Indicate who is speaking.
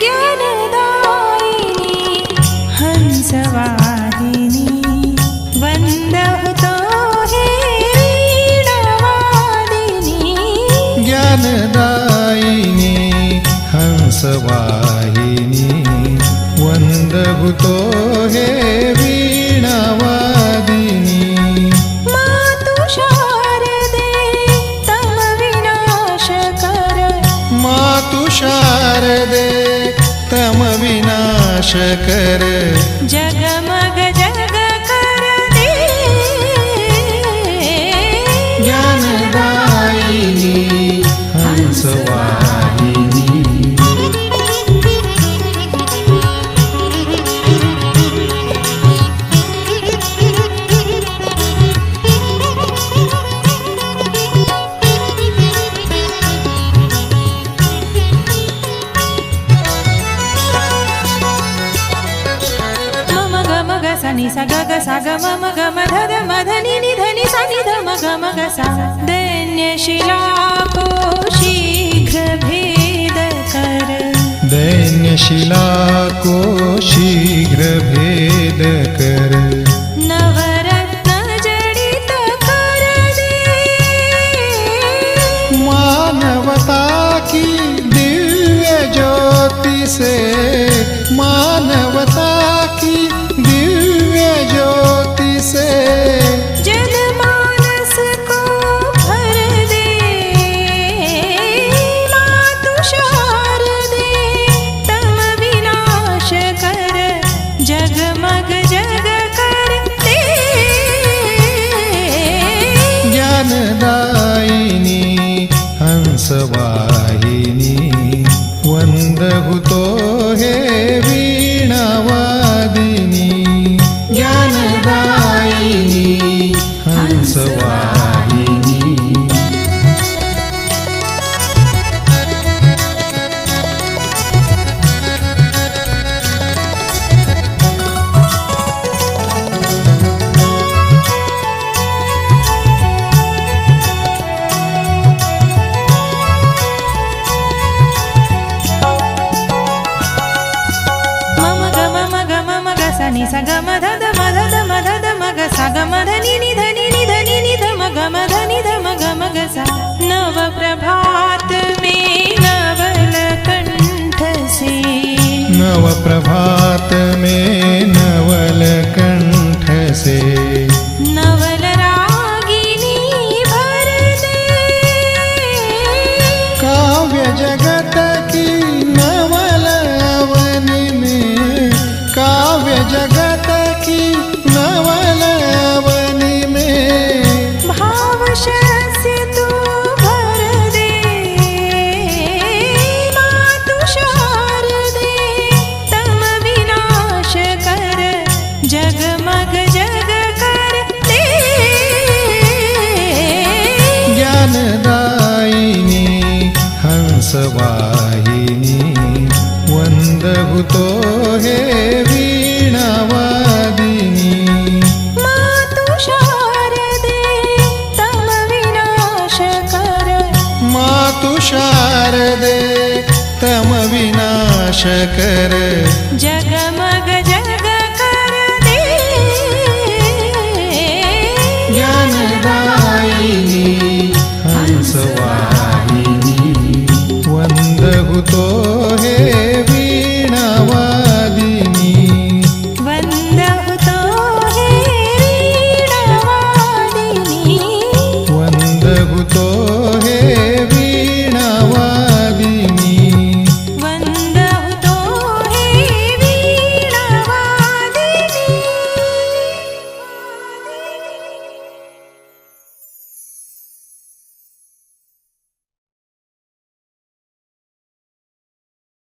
Speaker 1: ज्ञानदायिनी हंसवाहिनी वन्दहतो हे वीणवादिनी
Speaker 2: ज्ञानदायिनी हंसवाहिनी
Speaker 1: शारदे तम विनाशकर जगमग जगकर दे।
Speaker 2: ज्ञानदायिनी हंसवाहिनी।
Speaker 1: ग स नि स ग ग स ग मम ग म ध ध म ध नि नि ध नि स नि ध म ग म ग स दैन्यशिलाको शीघ्र भेद कर।
Speaker 2: दैन्यशिला को शीघ्र भेद कर।
Speaker 1: नवरत्न जडित कर दे।
Speaker 2: मानवता की दिव्य ज्योति से हंसवाहिनी
Speaker 1: नि स ग म ध ध म ध ध म ध ध म ग स ग म ध नि नि ध नि नि ध नि नि ध म ग म ध नि ध म ग म ग स। नव प्रभात में नवल कंठ से
Speaker 2: नव प्रभात में नवल कंठ से
Speaker 1: नवल रागिनी भर दे
Speaker 2: काव्य जगत
Speaker 1: नाश कर। जगमग जग कर दे।
Speaker 2: ज्ञानदायिनी हंसवाहिनी वंदहु तो
Speaker 1: हे